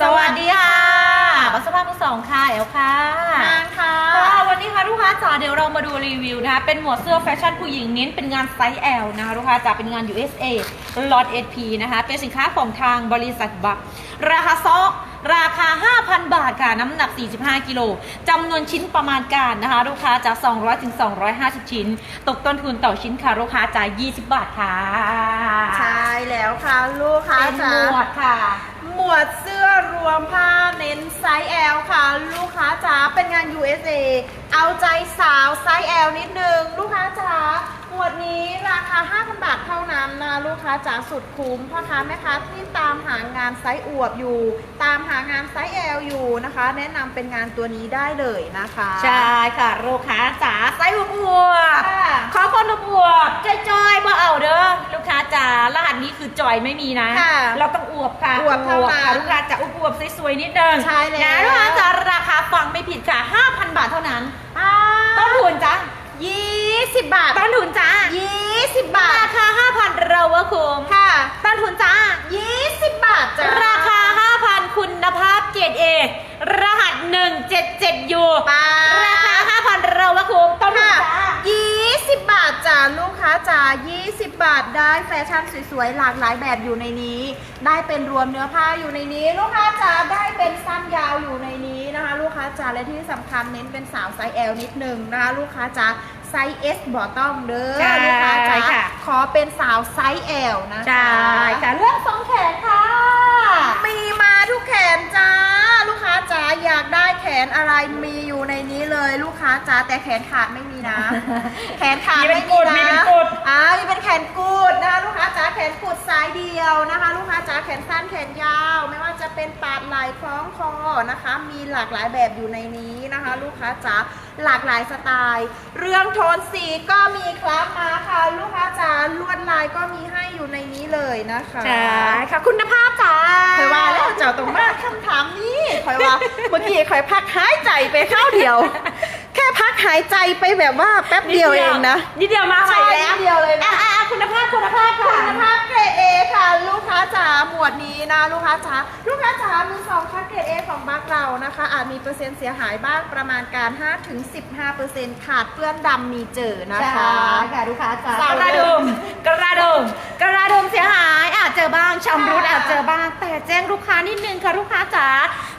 สวัสดีค่ะบัสภาพมือสองค่ะเอลค่ะนางค่ะค่ะวันนี้ค่ะลูกค้าจ๋าเดี๋ยวเรามาดูรีวิวนะคะเป็นหมวดเสื้อแฟชั่นผู้หญิงเน้นเป็นงานไซส์ L นะคะลูกค้าจ๋าเป็นงาน USA ล็อต SP นะคะเป็นสินค้าของทางบริษัทบักราคาซอกราคา 5,000 บาทค่ะ น้ำหนัก 45 กิโลจำนวนชิ้นประมาณการนะคะ ลูกค้าจาก 200 ถึง 250 ชิ้น ตกต้นทุนต่อชิ้นค่ะ ลูกค้าจ่าย 20 บาทค่ะ ใช่แล้วค่ะ ลูกค้าเป็นหจ๋ามวดค่ะ หมวดเสื้อรวมผ้าเน้นไซส์ L ค่ะ ลูกค้าจ๋าเป็นงาน USA เอาใจสาวไซส์ L นิดนึง ลูกค้าจ๋าหมวดนี้ราคา 5,000 บาทเท่านั้นนะลูกค้าจ๋าสุดคุ้มพ่อค้าแม่ค้าที่ตามหางานไซส์อวบอยู่ ตามหางานไซส์ L อยู่นะคะ แนะนำเป็นงานตัวนี้ได้เลยนะคะ ใช่ค่ะลูกค้าจ๋าไซส์อวบค่ะๆขอคนอวบๆจอยๆบ่เอาเด้อลูกค้า จ๋ารหัสนี้คือจอยไม่มีนะ ค่ะเราต้องอวบค่ะอวบเท่านั้นค่ะลูกค้าจ๋าอวบๆสวยๆนิดนึงใช่แล้ว นะลูกค้าจ๋าราคาฟังไม่ผิดค่ะ 5,000 บาทเท่านั้น อ่าต้นทุนจ้ะยี่สิบบาทต้นทุนจ้ายี่สิบบาทราคา5,000เราว่าคุ้ม ค่ะ ต้นทุนจ้า ยี่สิบบาทจ้ะ ราคา 5,000 คุณภาพเกรดเอรหัส 177อยู่ ปา ราคา 5,000 เราว่าคุ้มต้นทุน ค่ะ จ้า ยี่สิบบาทจ้ะลูกค้าจ้ายี่สิบบาท ได้แฟชั่นสวยๆหลากหลายแบบอยู่ในนี้ ได้เป็นรวมเนื้อผ้าอยู่ในนี้ ลูกค้าจ้าได้เป็นสั้นยาวอยู่ในนี้นะคะ ลูกค้าจ้าและที่สำคัญเน้นเป็นสาวไซส์ L นิดนึงนะคะ ลูกค้าจ้าไซส์ S บอต้องเด้อใช่ลูกค้าจ้าค่ะขอเป็นสาวไซส์ L นะคะใช่ค่ะเรื่องทรงแขนค่ะ มีมาทุกแขนจ้าลูกค้าจ๋าอยากได้แข นอะไรมีอยู่ในนี้เลยลูกค้าจ๋าแต่แขนขาดไม่มีนะ แขนขาดมีเป็ไม่นกุมีดมีนะเป็นกุดอ่ามีเป็นแขนกูดนะคะลูกค้าจ๋าแขนกุดสายเดียวนะคะ ลูกค้าจ๋าแขนสั้นแขนยาว ไม่ว่าจะเป็นปาดไหล่คล้องคอนะคะ มีหลากหลายแบบอยู่ในนี้นะคะ ลูกค้าจ๋าหลากหลายสไตล์ เรื่องโทนสีก็มีครับมาค่ะลูกค้าจ๋าลวดลายก็มีให้อยู่ในนี้เลยนะคะใช่ค่ะคุณภาพจ้าเคยว่าแล้วเจ้าตรงมากคำถามนี้คอยว่าเมื่อกี้คอยพักหายใจไปเข้าวเดียวแค่พัก หายใจไปแบบว่าแป๊บเดียวเองนะ นิดเดียวมาใหม่ใช่แล้ว นิดเดียวเลยนะอะอะคุณภาพคุณภาพค่ะคุณภาพเกรดเอค่ะ ลูกค้าจ๋าหมวดนี้นะลูกค้าจ๋าลูกค้าจ๋ามือสองคัดเกรดเอของบัคเรานะคะ อาจมีเปอร์เซ็นต์เสียหายบ้างประมาณการ 5-15%ขาดเปื้อนดำมีเจอนะคะค่ะลูกค้าจ๋าเศร้ากระดุมกระดุมกระดุมเสียหายอาจเจอบ้างชำรุดค่ะอา จเจอบ้างแต่แจ้งลูกค้านิดนึงค่ะลูกค้าจ๋า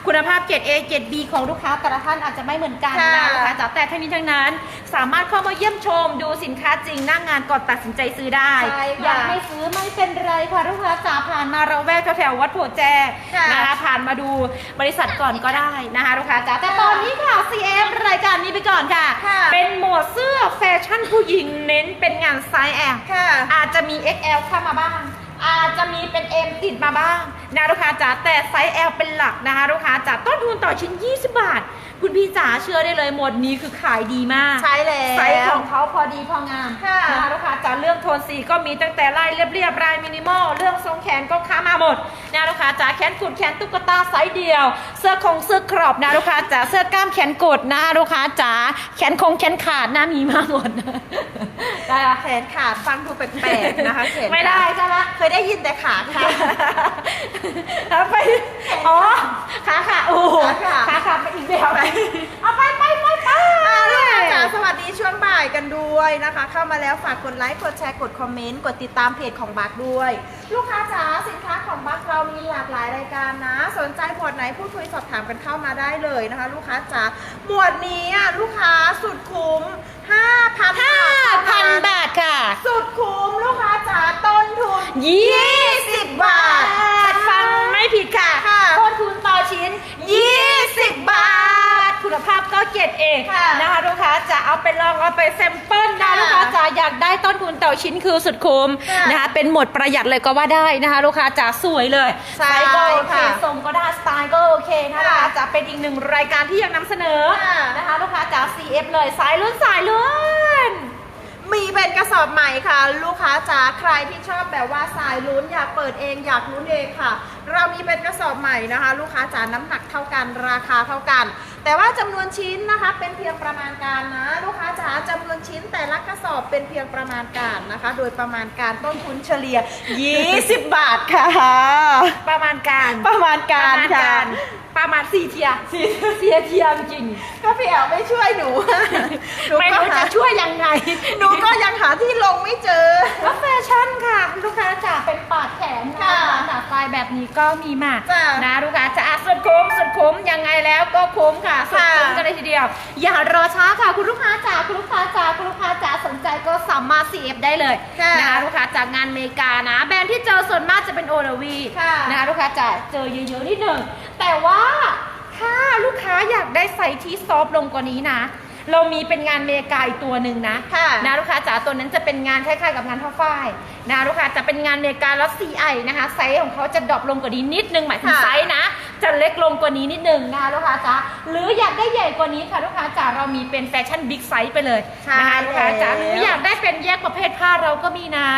คุณภาพเกรด A เกรด B ของลูกค้าแต่ละท่านอาจจะไม่เหมือนกันนะลูกค้าจ๋าแต่ทั้งนี้ทั้งนั้น สามารถเข้ามาเยี่ยมชมดูสินค้าจริงหน้างงานก่อนตัดสินใจซื้อได้ใช่ค่ะอยากให้ซื้อไม่เป็นไรค่ะลูกค้าจ๋าผ่านมาเราแวกแถวๆวัดโพแจค่ะ นะคะผ่านมาดูบริษัทก่อนก็ได้นะคะลูกค้าจ๋าแต่ตอนนี้ค่ะ CM รายการนี้ไปก่อนค่ะ ค่ะ เป็นหมวดเสื้อแฟชั่นผู้หญิงเน้นเป็นงานไซส์ L ค่ะ อาจจะมี XL เข้ามาบ้าง อาจจะมีเป็น M ติดมาบ้างนะลูกค้าจ๋าแต่ไซส์ L เป็นหลักนะคะลูกค้าจ๋าต้นทุนต่อชิ้น 20 บาท คุณพี่จ๋าเชื่อได้เลยหมวดนี้คือขายดีมากใช้แล้วไซส์ของเขาพอดีพองามค่ะนะคะลูกค้าจ๋าเรื่องโทนสีก็มีตั้งแต่ลายเรียบๆลายมินิมอลเรื่องทรงแขนก็ค้ามาหมดนะลูกค้าจ๋าแขนกุดแขนตุ๊กตาไซส์เดียว เสื้อคงเสื้อครอบนะลูกค้าจ๋าเสื้อกล้ามแขนกดนะลูกค้าจ๋าแขนคงแขนขาดนะมีมาหมดได้ปะแขนขาดฟังดูแปลกๆนะคะแขนขาไม่ได้ใช่ไหมเคยได้ยินแต่ขาค่ะเอาไป อ๋อ ขาขาดโอ้โหขาขาดขาขาดไปอีกแล้วเอาไปไปไปไปอ่าลูกค้าจ๋าสวัสดีช่วงบ่ายกันด้วยนะคะ เข้ามาแล้วฝากกดไลค์ กดแชร์ กดคอมเมนต์ กดติดตามเพจของบักด้วย ลูกค้าจ๋าสินค้าของบักเรามีหลากหลายรายการนะ สนใจหมวดไหนพูดคุยสอบถามกันเข้ามาได้เลยนะคะ ลูกค้าจ๋า หมวดนี้อะลูกค้าสุดคุ้ม 5,000ห้าพันบาทค่ะ สุดคุ้มลูกค้าจ๋าต้นทุน 20 บาทฟังไม่ผิดค่ะค่ะต้นทุนต่อชิ้น 20 บาท คุณภาพก็เกรดเองค่ะนะคะลูกค้าจะเอาไปลองเอาไปแซมเปิลนะค่ะลูกค้าจะอยากได้ต้นทุนต่อชิ้นคือสุดคุ้มค่ะนะคะเป็นหมดประหยัดเลยก็ว่าได้นะคะลูกค้าจะสวยเลยใช่ไซส์ก็โอเคค่ะทรงก็ได้สไตล์ก็โอเคนะคะลูกค้าจะเป็นอีกหนึ่งรายการที่ยังนำเสนอค่ะนะคะลูกค้าจ๋า CF เลยสายลุ้นสายลุ้น มีเป็นกระสอบใหม่ค่ะ ลูกค้าจ๋าใครที่ชอบแบบว่าสายลุ้นอยากเปิดเองอยากลุ้นเองค่ะ เรามีเป็นกระสอบใหม่นะคะ ลูกค้าจ๋าน้ำหนักเท่ากันราคาเท่ากัน แต่ว่าจำนวนชิ้นนะคะ เป็นเพียงประมาณการนะ ลูกค้าจ๋าจำนวนชิ้นแต่ละกระสอบเป็นเพียงประมาณการนะคะ โดยประมาณการต้นทุนเฉลี่ย 20 บาทค่ะ ประมาณการประมาณการค่ะ ประมาณสี่เทียร์สี่เทียร์เทียร์จริง ก็พี่แอลไม่ช่วยหนูหนูไม่ก็รู้หาจะช่วยยังไงหนูก็ยังหาที่ลงไม่เจอ แล้วแฟชั่นค่ะลูกค้าจ๋าเป็นปาดแขนค่ะจากสไตล์แบบนี้ก็มีมาจ้ะนะลูกค้าจ๋าสุดคุ้มสุดคุ้มยังไงแล้วก็คุ้มค่ะสุดคุ้มค่ะ กันเลยทีเดียว อย่ารอช้าค่ะคุณลูกค้าจ๋าคุณลูกค้าจ๋าคุณลูกค้าจ๋าสนใจก็สามารถ CF ได้เลยค่ะนะคะลูกค้าจากงานอเมริกานะ แบรนด์ที่เจอส่วนมากจะเป็นโอลวีค่ะนะคะลูกค้าจ๋าเจอเยอะๆนิดหนึ่งแต่ว่าถ้าลูกค้าอยากได้ไซส์ที่ซอฟต์ลงกว่านี้นะ เรามีเป็นงานอเมริกาอีกตัวหนึ่งนะค่ะนะลูกค้าจ๋าตัวนั้นจะเป็นงานคล้ายๆกับงานผ้าฝ้ายนะลูกค้าจะเป็นงานอเมริกาแล้ว CI นะคะไซส์ของเขาจะดรอปลงกว่านี้นิดนึงหมายถึงค่ะ ไซส์นะ จะเล็กลงกว่านี้นิดนึงนะคะลูกค้าจ๋าหรืออยากได้ใหญ่กว่านี้ค่ะลูกค้าจ๋าเรามีเป็นแฟชั่นบิ๊กไซส์ไปเลยใช่นะคะลูกค้าจ๋าแล้วหรืออยากได้เป็นแยกประเภทผ้าเราก็มีนะ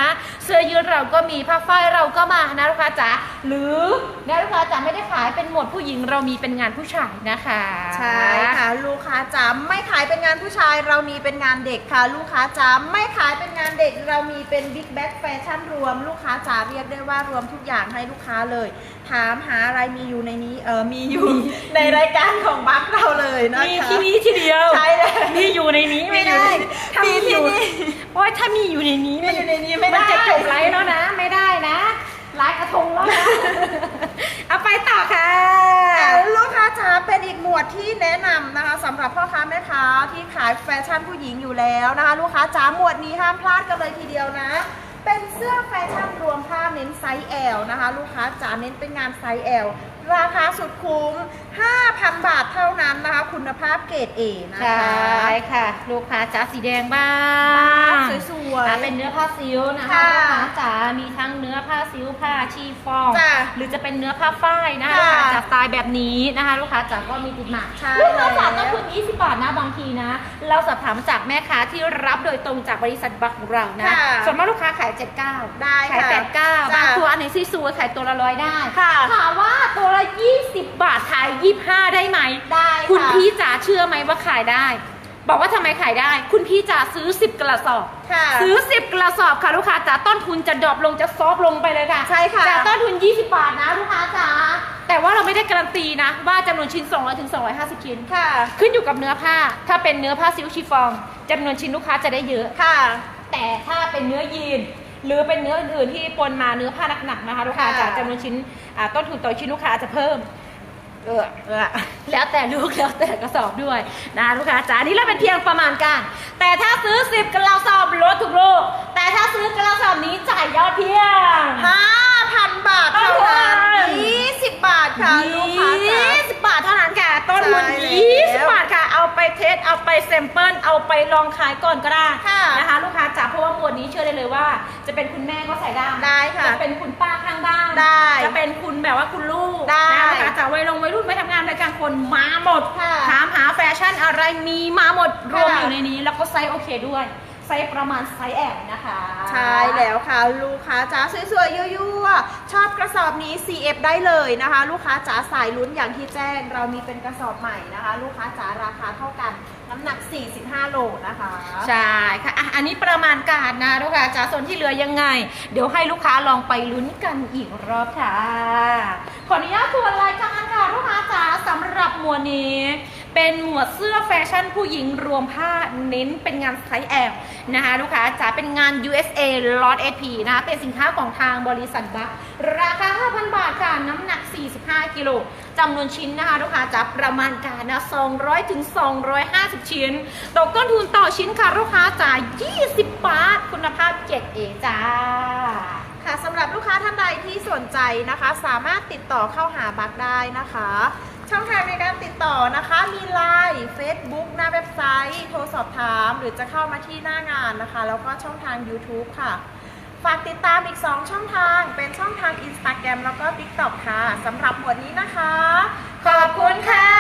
เสื้อยืดเราก็มีผ้าฝ้ายเราก็มานะลูกค้าจ๋าหรือนะลูกค้าจ๋าไม่ได้ขายเป็นหมวดผู้หญิงเรามีเป็นงานผู้ชายนะคะใช่ค่ะลูกค้าจ๋าไม่ขายเป็นงานผู้ชายเรามีเป็นงานเด็กค่ะ ลูกค้าจ๋าไม่ขายเป็นงานเด็กเรามีเป็นบิ๊กแบ็คแฟชั่นรวม ลูกค้าจ๋าเรียกได้ว่ารวมทุกอย่างให้ลูกค้าเลย ถามหาอะไรมีอยู่ในนี้เออมีอยู่ในรายการของบัคเราเลยนะมีคะที่นี้ที่เดียวใช่เลยมีอยู่ในนี้ไม่ได้ถ้ามีมีที่อยู่นี่โอ้ยถ้ามีอยู่ในนี้มีอยู่ในนี้ไม่ได้นจะจบไลฟ์แล้วนะ ไม่ได้นะไลฟ์กระทงแล้วนะเอาไปต่อค่ะอะลูกค้าจ๋าเป็นอีกหมวดที่แนะนำนะคะสำหรับพ่อค้าแม่ค้าที่ขายแฟชั่นผู้หญิงอยู่แล้วนะคะลูกค้าจ๋าหมวดนี้ห้ามพลาดกันเลยทีเดียวนะเป็นเสื้อแฟชั่นรวมผ้าเน้นไซส์ L นะคะ ลูกค้าจ๋าเน้นเป็นงานไซส์ L ราคาสุดคุ้ม 5,000 บาทเท่านั้นนะคะ คุณภาพเกรด A นะใช่คะค่ะ ลูกค้าจ๋าสีแดงบ้างสวยๆอะเป็นเนื้อผ้าซิลนะคะค่ะลูกค้าจ๋ามีทั้งเนื้อผ้าซิลผ้าชีฟอง จ้ะหรือจะเป็นเนื้อผ้าฝ้ายนะคะค่ะลูกค้าจ๋าสไตล์แบบนี้นะคะ ลูกค้าจ๋าก็มีติดมาใช่ลูกค้าจ๋าแล้ว ต้นทุน20 บาทนะบางทีนะ เราสอบถามจากแม่ค้าที่รับโดยตรงจากบริษัทบัคของเรานะค่ะส่วนมากลูกค้าขาย 79 ได้ขาย ค่ะ89จ้ะบางตัวอันไหนสวยๆขายตัวละร้อยได้ ค่ะ ถามว่าตัวละ 20 บาทขาย 25 ได้ไหม ได้ะคุณพี่จ๋าเชื่อไหมว่าขายได้ บอกว่าทำไมขายได้ คุณพี่จ๋าซื้อ 10 กระสอบ ค่ะ ซื้อ 10 กระสอบค่ะลูกค้าจ๋าต้นทุนจะดรอปลงจะซอฟต์ลงไปเลยค่ะใช่ค่ะ จากต้นทุน 20 บาทนะลูกค้าจ๋าแต่ว่าเราไม่ได้การันตีนะ ว่าจำนวนชิ้น 200ถึง250 ชิ้น ค่ะ ขึ้นอยู่กับเนื้อผ้า ถ้าเป็นเนื้อผ้าซิลชีฟองจำนวนชิ้นลูกค้าจะได้เยอะ ค่ะ แต่ถ้าเป็นเนื้อยีน หรือเป็นเนื้ออื่นๆที่ปนมาเนื้อผ้าหนักๆนะคะลูกค้าค่ะจ๋าจำนวนชิ้นอ่าต้นทุนต่อชิ้นลูกค้าจะเพิ่ม เออ เออ แล้วแต่ลูกแล้วแต่กระสอบด้วยนะลูกค้าจ๋านี่เราเป็นเพียงประมาณการ แต่ถ้าซื้อ 10กระสอบลดทุกลูก แต่ถ้าซื้อกระสอบนี้จ่ายยอดเพียง5,000บาทเท่านั้น5,000 20บาทค่ะลูกค้าจ๋า20บาทเท่านั้นค่ะ ต้นทุนใช่แล้ว20บาทค่ะ เอาไปเทสเอาไปแซมเปิลเอาไปลองขายก่อนก็ได้ค่ะนะคะลูกค้าจ๋าเพราะว่าหมวดนี้เชื่อได้เลยว่า จะเป็นคุณแม่ก็ใส่ได้ได้ค่ะจะเป็นคุณป้าข้างบ้านได้จะเป็นคุณแบบว่าคุณลูกได้นะลูกค้าจ๋าวัยลงวัยรุ่นไปทำงานไปกลางคนมาหมดค่ะถามหาแฟชั่นอะไรมีมาหมดรวมค่ะอยู่ในนี้ แล้วก็ไซส์โอเคด้วย ไซส์ประมาณไซส์แอลนะคะใช่แล้วค่ะ ลูกค้าจ๋าสวยๆยั่วๆชอบกระสอบนี้ CF ได้เลยนะคะ ลูกค้าจ๋าสายลุ้นอย่างที่แจ้ง เรามีเป็นกระสอบใหม่นะคะ ลูกค้าจ๋าราคาเท่ากันน้ำหนัก 45 โลนะคะ ใช่ค่ะอะ อันนี้ประมาณการนะลูกค้าจ๋าส่วนที่เหลือยังไง เดี๋ยวให้ลูกค้าลองไปลุ้นกันอีกรอบค่ะ ขออนุญาตทวนรายการค่ะลูกค้าจ๋าสำหรับหมวดนี้ เป็นหมวดเสื้อแฟชั่นผู้หญิงรวมผ้าเน้นเป็นงานไซส์แอลนะคะลูกค้าจ๋าเป็นงาน USA Lot SP นะคะเป็นสินค้าของทางบริษัทบัคราคา 5,000 บาทค่ะ น้ำหนัก 45 กิโลจำนวนชิ้นนะคะลูกค้าจ๋าประมาณการนะ 200ถึง250 ชิ้น ตกต้นทุนต่อชิ้นค่ะลูกค้าจ๋าย20 บาท คุณภาพ 7A จ้าค่ะสำหรับลูกค้าท่านใดที่สนใจนะคะ สามารถติดต่อเข้าหาบักได้นะคะ ช่องทางในการติดต่อนะคะ มีไลน์ Facebook หน้าเว็บไซต์ โทรสอบถาม หรือจะเข้ามาที่หน้างานนะคะ แล้วก็ช่องทาง YouTube ค่ะ ฝากติดตามอีก 2 ช่องทาง เป็นช่องทาง Instagram แล้วก็ TikTok ค่ะสำหรับหมวดนี้นะคะ ขอบคุณค่ะ